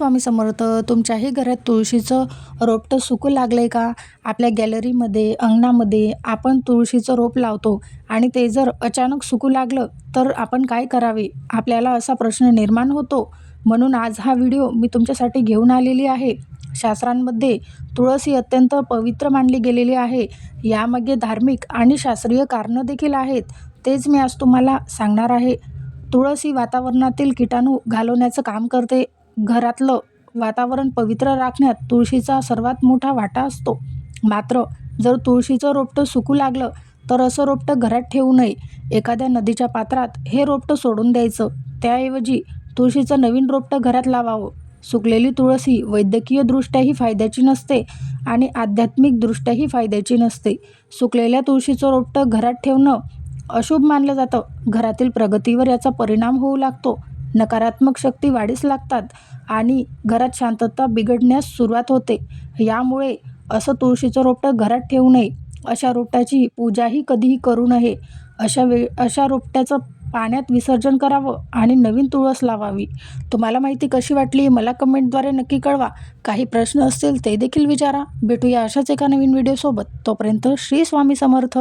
स्वामी समर्थ तुमच्याही घरात तुळशीचं रोपटं सुकू लागलं आहे का? आपल्या गॅलरीमध्ये अंगणामध्ये आपण तुळशीचं रोप लावतो आणि ते जर अचानक सुकू लागलं तर आपण काय करावे? आपल्याला असा प्रश्न निर्माण होतो. म्हणून आज हा व्हिडिओ मी तुमच्यासाठी घेऊन आलेली आहे. शास्त्रांमध्ये तुळस ही अत्यंत पवित्र मानली गेलेली आहे. यामागे धार्मिक आणि शास्त्रीय कारणं देखील आहेत. तेच मी आज तुम्हाला सांगणार आहे. तुळस ही वातावरणातील किटाणू घालवण्याचं काम करते. घरातलं वातावरण पवित्र राखण्यात तुळशीचा सर्वात मोठा वाटा असतो. मात्र जर तुळशीचं रोपटं सुकू लागलं तर असं रोपटं घरात ठेवू नये. एखाद्या नदीच्या पात्रात हे रोपटं सोडून द्यायचं. त्याऐवजी तुळशीचं नवीन रोपटं घरात लावावं. सुकलेली तुळस ही वैद्यकीयदृष्ट्याही फायद्याची नसते आणि आध्यात्मिकदृष्ट्याही फायद्याची नसते. सुकलेल्या तुळशीचं रोपटं घरात ठेवणं अशुभ मानलं जातं. घरातील प्रगतीवर याचा परिणाम होऊ लागतो. नकारात्मक शक्ती वाढीस लागतात आणि घरात शांतता बिघडण्यास सुरुवात होते. यामुळे असं तुळशीचं रोपटं घरात ठेवू नये अशा रोपट्याची पूजाही कधीही करू नये अशा वे अशा रोपट्याचं पाण्यात विसर्जन करावं आणि नवीन तुळस लावावी. तुम्हाला माहिती कशी वाटली मला कमेंटद्वारे नक्की कळवा. काही प्रश्न असतील ते देखील विचारा. भेटूया अशाच एका नवीन व्हिडिओसोबत. तोपर्यंत श्री स्वामी समर्थ.